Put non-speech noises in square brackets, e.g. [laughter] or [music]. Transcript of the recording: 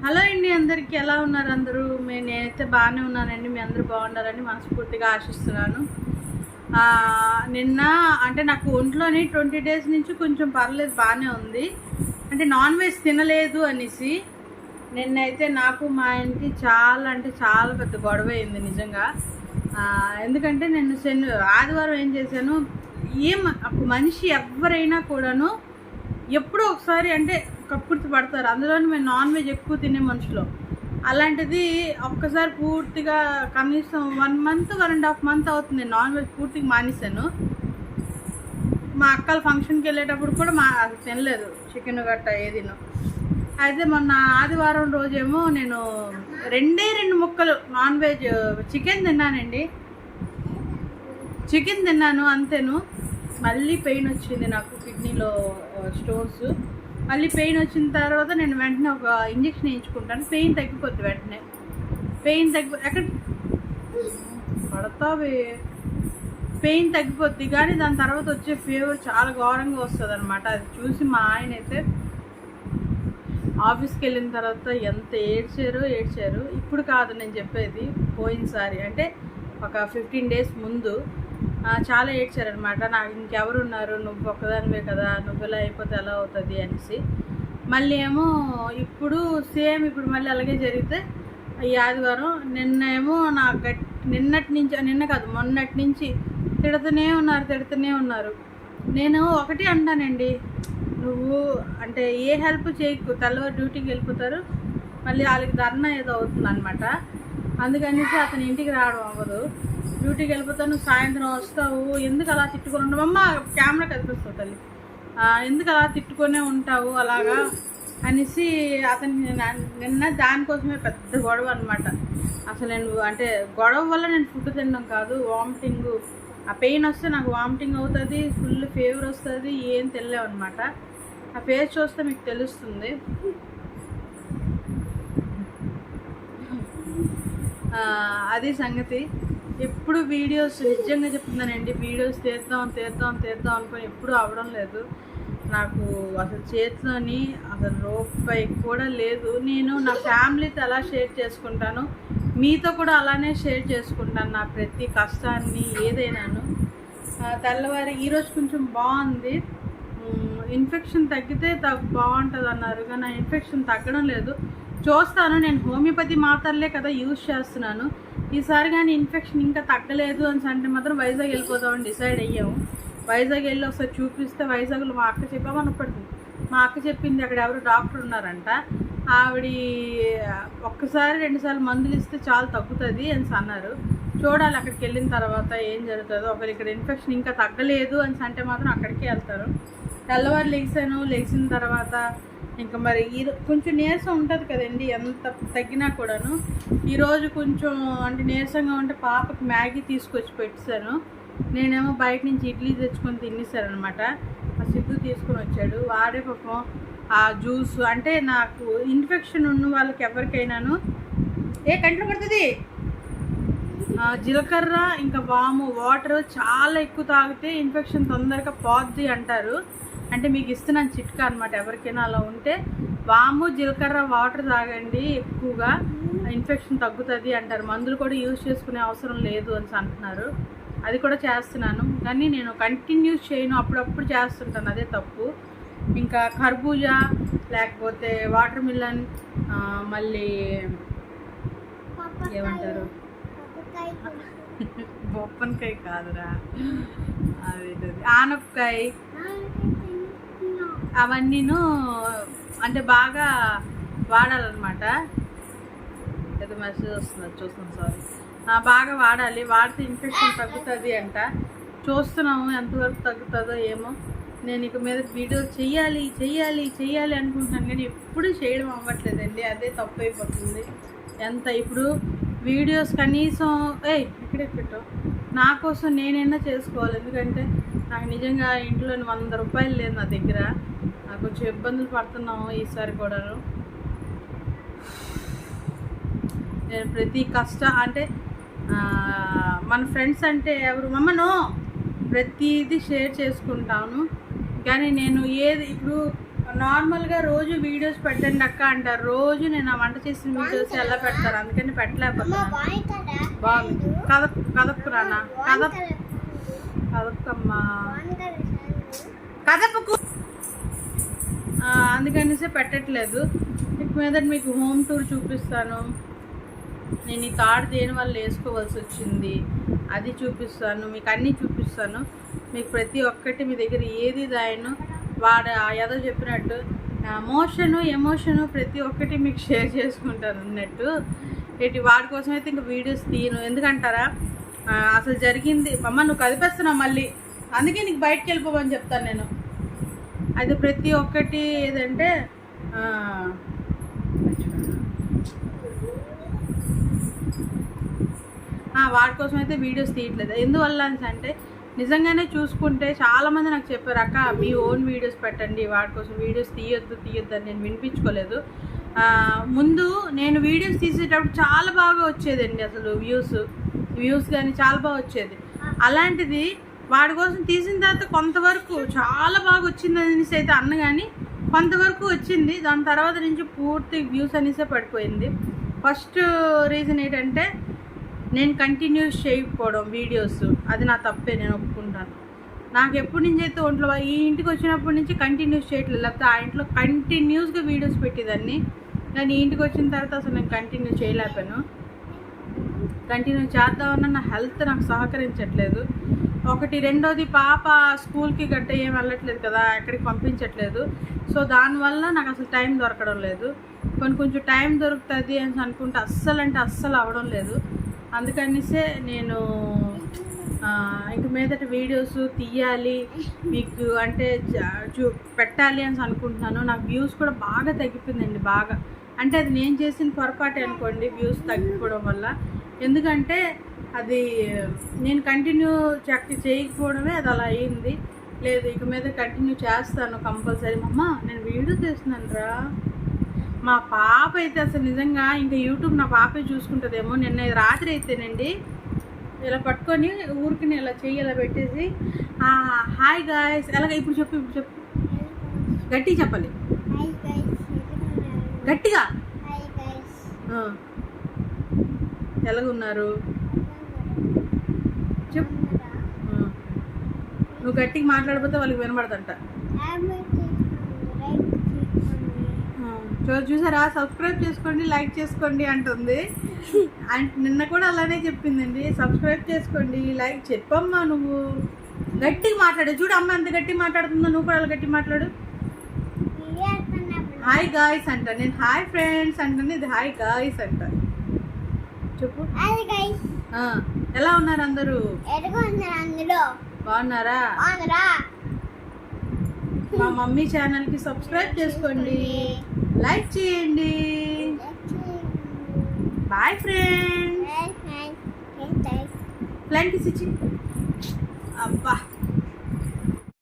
Hello అండి అందరికీ ఎలా ఉన్నారు అందరూ? మే- నేనైతే బాగానే ఉన్నానండి మీ అందరూ బాగుండాలని మనస్ఫూర్తిగా ఆశిస్తున్నాను. నిన్న అంటే నాకు ఒంట్లోని ట్వంటీ డేస్ నుంచి కొంచెం పర్లేదు బాగానే ఉంది. అంటే నాన్ వెజ్ తినలేదు అనేసి నిన్నైతే నాకు మా ఇంటి చాలా అంటే చాలా పెద్ద గొడవ అయింది నిజంగా ఎందుకంటే నేను శని ఆదివారం ఏం చేశాను ఏం మనిషి ఎవరైనా కూడాను ఎప్పుడో ఒకసారి అంటే కక్కుర్తి పడతారు అందులోనే మేము నాన్ వెజ్ ఎక్కువ తినే మనుషులు. అలాంటిది ఒక్కసారి పూర్తిగా కనీసం one month one and half month అవుతుంది. నాన్ వెజ్ పూర్తిగా మానేశాను. మా అక్కల ఫంక్షన్కి వెళ్ళేటప్పుడు కూడా మా అది తినలేదు. చికెన్ గట్ట ఏదినో అయితే మొన్న ఆదివారం రోజేమో నేను రెండే రెండు ముక్కలు నాన్ వెజ్ చికెన్ తిన్నానండి. చికెన్ తిన్నాను అంతేను. మళ్ళీ పెయిన్ వచ్చింది నాకు కిడ్నీలో స్టోన్స్ uh, మళ్ళీ పెయిన్ వచ్చిన తర్వాత నేను వెంటనే ఒక ఇంజక్షన్ వేయించుకుంటాను. పెయిన్ తగ్గిపోద్ది వెంటనే. పెయిన్ తగ్గి ఎక్కడ? పడతావే. పెయిన్ తగ్గిపోద్ది కానీ దాని తర్వాత వచ్చే ఫీవర్ చాలా ఘోరంగా వస్తుంది అనమాట అది చూసి మా ఆయన అయితే ఆఫీస్కి వెళ్ళిన తర్వాత ఎంత ఏడ్చారో ఏడ్చారు. ఇప్పుడు కాదు నేను చెప్పేది పోయినసారి. అంటే ఒక ఫిఫ్టీన్ డేస్ ముందు చాలా ఏడ్చారనమాట నాకు ఇంకెవరు ఉన్నారు నువ్వు ఒక్కదానివే కదా నువ్వు ఇలా అయిపోతే ఎలా అవుతుంది అనేసి. మళ్ళీ ఏమో ఇప్పుడు సేమ్ ఇప్పుడు మళ్ళీ అలాగే జరిగితే ఈ ఆదివారం నిన్న ఏమో నా గట్ నిన్నటి నుంచి నిన్న కాదు మొన్నటి నుంచి తిడుతూనే ఉన్నారు తిడుతూనే ఉన్నారు. నేను ఒకటి అంటానండి. నువ్వు అంటే ఏ హెల్ప్ చేయకు తెల్లవారు డ్యూటీకి వెళ్ళిపోతారు మళ్ళీ వాళ్ళకి ధర్నా ఏదో అవుతుంది అనమాట అందుకనేసి అతని ఇంటికి రావడం అవ్వదు. డ్యూటీకి వెళ్ళిపోతాను సాయంత్రం వస్తావు. ఎందుకు అలా తిట్టుకొని ఉండవు? అమ్మ కెమెరా కనిపిస్తావు తల్లి. ఎందుకు అలా తిట్టుకొనే ఉంటావు అలాగా అనేసి అతని నిన్న దానికోసమే పెద్ద గొడవ అనమాట అసలు నేను అంటే గొడవ వల్ల నేను ఫుడ్ తినడం కాదు వామిటింగ్ ఆ పెయిన్ వస్తే నాకు వామిటింగ్ అవుతుంది ఫుల్ ఫీవర్ వస్తుంది ఏం తెలియవు అనమాట ఆ ఫేస్ చూస్తే మీకు తెలుస్తుంది. అది సంగతి. ఎప్పుడు వీడియోస్ నిజంగా చెప్తున్నానండి వీడియోస్ తీద్దాం తీద్దాం తీద్దాం అనుకొని ఎప్పుడు అవడం లేదు. నాకు అసలు చేతిలోని అసలు రూపాయి కూడా లేదు. నేను నా ఫ్యామిలీతో ఎలా షేర్ చేసుకుంటాను. మీతో కూడా అలానే షేర్ చేసుకుంటాను నా ప్రతి కష్టాన్ని ఏదైనాను. తెల్లవారి ఈరోజు కొంచెం బాగుంది. ఇన్ఫెక్షన్ తగ్గితే తగ్గ బాగుంటుంది అన్నారు కానీ ఇన్ఫెక్షన్ తగ్గడం లేదు. చూస్తాను. నేను హోమియోపతి మాత్రలే కదా యూజ్ చేస్తున్నాను. ఈసారి కానీ ఇన్ఫెక్షన్ ఇంకా తగ్గలేదు అని అంటే మాత్రం వైజాగ్ వెళ్ళిపోదామని డిసైడ్ అయ్యాము. వైజాగ్ వెళ్ళి ఒకసారి చూపిస్తే వైజాగ్లో మా అక్క చెప్పామన్నప్పటికీ మా అక్క చెప్పింది అక్కడ ఎవరు డాక్టర్ ఉన్నారంట. ఆవిడ ఒక్కసారి రెండుసార్లు మందులు ఇస్తే చాలా తగ్గుతుంది అని అన్నారు. చూడాలి అక్కడికి వెళ్ళిన తర్వాత ఏం జరుగుతుందో. ఒకరు ఇక్కడ ఇన్ఫెక్షన్ ఇంకా తగ్గలేదు అని అంటే మాత్రం అక్కడికి వెళ్తారు. తెల్లవారు లెగిసాను లెగిసిన తర్వాత ఇంకా మరి ఈ కొంచెం నీరసం ఉంటుంది కదండి ఎంత తగ్గినా కూడాను. ఈరోజు కొంచెం అంటే నీరసంగా ఉంటే పాపకి మ్యాగీ తీసుకొచ్చి పెట్టాను నేనేమో బయట నుంచి ఇడ్లీ తెచ్చుకొని తినేసారనమాట ఆ సిద్ధు తీసుకొని వచ్చాడు. వాడే పాపం ఆ జ్యూస్ అంటే నాకు ఇన్ఫెక్షన్ ఉన్న వాళ్ళకి ఎవరికైనాను. ఏ కంట్లో పడుతుంది? జీలకర్ర ఇంకా వాము వాటర్ చాలా ఎక్కువ తాగితే ఇన్ఫెక్షన్ తొందరగా పోద్ది అంటారు. అంటే మీకు ఇస్తున్నాను చిట్కా అనమాట ఎవరికైనా అలా ఉంటే వాము జీలకర్ర వాటర్ తాగండి ఎక్కువగా. ఇన్ఫెక్షన్ తగ్గుతుంది అంటారు. మందులు కూడా యూజ్ చేసుకునే అవసరం లేదు అని అంటున్నారు. అది కూడా చేస్తున్నాను. కానీ నేను కంటిన్యూస్ చేయను. అప్పుడప్పుడు చేస్తుంటాను. అదే తప్పు. ఇంకా ఖర్బూజా లేకపోతే వాటర్ మిలన్ మళ్ళీ ఏమంటారు? [laughs] బొప్పనకాయ కాదురా. అది ఆనపకాయ. అవన్నీను అంటే బాగా వాడాలన్నమాట. ఏదో మెసేజ్ వస్తుంది చూస్తున్నాం సారీ బాగా వాడాలి. వాడితే ఇన్ఫెక్షన్ తగ్గుతుంది అంట. చూస్తున్నాము ఎంతవరకు తగ్గుతుందో ఏమో. నేను ఇక మీద వీడియో చెయ్యాలి చెయ్యాలి చెయ్యాలి అనుకుంటున్నాను కానీ ఎప్పుడు చేయడం అవ్వట్లేదండి. అదే తప్పు అయిపోతుంది ఎంత ఇప్పుడు వీడియోస్ కనీసం ఏ ఇక్కడే పెట్టు. నా కోసం నేనైనా చేసుకోవాలి? ఎందుకంటే నాకు నిజంగా ఇంట్లో వంద రూపాయలు లేదు నా దగ్గర. నాకు కొంచెం ఇబ్బందులు పడుతున్నాము ఈసారి కూడాను. నేను ప్రతి కష్ట అంటే మన ఫ్రెండ్స్ అంటే ఎవరు? మమ్మను ప్రతిదీ షేర్ చేసుకుంటాను. కానీ నేను ఏది ఇప్పుడు నార్మల్గా రోజు వీడియోస్ పెట్టండి అక్క అంటారు. రోజు నేను ఆ వంట చేసిన వీడియోస్ ఎలా పెడతారు? అందుకని పెట్టలేకపోతున్నాను బాగుంది. కదప్ కదప్పు నాన్న. కదప్ కదప్పమ్మా కదపకు. అందుకనేసే పెట్టట్లేదు. ఇక మీద మీకు హోమ్ టూర్ చూపిస్తాను. నేను ఈ తాడు దేని వల్ల వేసుకోవాల్సి వచ్చింది అది చూపిస్తాను. మీకు అన్నీ చూపిస్తాను. మీకు ప్రతి ఒక్కటి మీ దగ్గర ఏది దాయను వాడు ఏదో చెప్పినట్టు మోషను ఎమోషను ప్రతి ఒక్కటి మీకు షేర్ చేసుకుంటాను అన్నట్టు. ఇటు వాడి కోసం అయితే ఇంకా వీడియోస్ తీయను. ఎందుకంటారా? అసలు జరిగింది. అమ్మ నువ్వు కదిపేస్తున్నావు మళ్ళీ. అందుకే నీకు బయటకు వెళ్ళిపోమని చెప్తాను నేను. అది ప్రతి ఒక్కటి ఏదంటే వాటి కోసం అయితే వీడియోస్ తీయట్లేదు. ఎందువల్ల అంటే నిజంగానే చూసుకుంటే చాలామంది నాకు చెప్పారు అక్క మీ ఓన్ వీడియోస్ పెట్టండి వాడి కోసం వీడియోస్ తీయొద్దు తీయొద్దు అని నేను వినిపించుకోలేదు. ముందు నేను వీడియోస్ తీసేటప్పుడు చాలా బాగా వచ్చేదండి అసలు వ్యూస్. వ్యూస్ కానీ చాలా బాగా వచ్చేది. అలాంటిది వాడి కోసం తీసిన తర్వాత కొంతవరకు చాలా బాగా వచ్చింది అనేసి అయితే అన్న కానీ కొంతవరకు వచ్చింది. దాని తర్వాత నుంచి పూర్తి వ్యూస్ అనేసే పడిపోయింది. ఫస్ట్ రీజన్ ఏంటంటే నేను కంటిన్యూస్ చేయకపోవడం వీడియోస్ అది నా తప్పే నేను ఒప్పుకుంటాను. నాకు ఎప్పటి నుంచి అయితే ఒంట్లో ఈ ఇంటికి వచ్చినప్పటి నుంచి కంటిన్యూస్ చేయట్లేదు. లేకపోతే ఆ ఇంట్లో కంటిన్యూస్గా వీడియోస్ పెట్టేదాన్ని. కానీ ఈ ఇంటికి వచ్చిన తర్వాత అసలు నేను కంటిన్యూ చేయలేకపోయాను. కంటిన్యూ చేద్దామన్న నా హెల్త్ నాకు సహకరించట్లేదు. ఒకటి రెండోది పాప స్కూల్కి గట్ట ఏం వెళ్ళట్లేదు కదా ఎక్కడికి పంపించట్లేదు. సో దానివల్ల నాకు అసలు టైం దొరకడం లేదు. కొన్ని కొంచెం టైం దొరుకుతుంది అని అనుకుంటే అస్సలు అంటే అస్సలు అవ్వడం లేదు. అందుకనిసే నేను ఇంక మీదట వీడియోస్ తీయాలి మీకు అంటే చూ పెట్టాలి అని అనుకుంటున్నాను. నాకు వ్యూస్ కూడా బాగా తగ్గిపోయిందండి బాగా. అంటే అది నేను చేసిన పొరపాటే అనుకోండి వ్యూస్ తగ్గిపోవడం వల్ల. ఎందుకంటే అది నేను కంటిన్యూ చెక్ చేయకపోవడమే అది అలా అయింది. లేదు ఇక మీద కంటిన్యూ చేస్తాను కంపల్సరీ అమ్మ నేను వీడియో చేస్తున్నాను రా. మా పాప అయితే అసలు నిజంగా ఇంకా యూట్యూబ్ నా పాపే చూసుకుంటుందేమో. నిన్న రాత్రి అయితేనండి ఇలా పట్టుకొని ఊరికి ఇలా చెయ్యి ఇలా పెట్టేసి "ఆ, హాయ్ గాయస్ ఎలాగ ఇప్పుడు చెప్పు ఇప్పుడు చెప్పు. గట్టిగా చెప్పాలి. గట్టిగా. ఎలాగున్నారు? చెప్పు. నువ్వు గట్టిగా మాట్లాడిపోతే వాళ్ళకి వినబడదంట. చూసారా? సబ్స్క్రైబ్ చేసుకోండి లైక్ చేసుకోండి అంటుంది. నిన్న కూడా అలానే చెప్పిందండి. సబ్స్క్రైబ్ చేసుకోండి లైక్ చెప్పమ్మా నువ్వు. గట్టిగా మాట్లాడు. చూడు అమ్మ ఎంత గట్టిగా మాట్లాడుతుందో నువ్వు కూడా అలా గట్టిగా మాట్లాడు. హాయ్ గాయ్స్ అంట. నేను హాయ్ ఫ్రెండ్స్ అంటుంది ఇది హాయ్ గాయ్స్ అంట. చెప్పు ఆ, ఎలా ఉన్నారు అందరూ? బాగున్నారా? మా మమ్మీ ఛానల్కి సబ్స్క్రైబ్ చేసుకోండి. లైక్ చేయండి. Bye friends. ప్లాంట్ ఇచ్చి అబ్బా.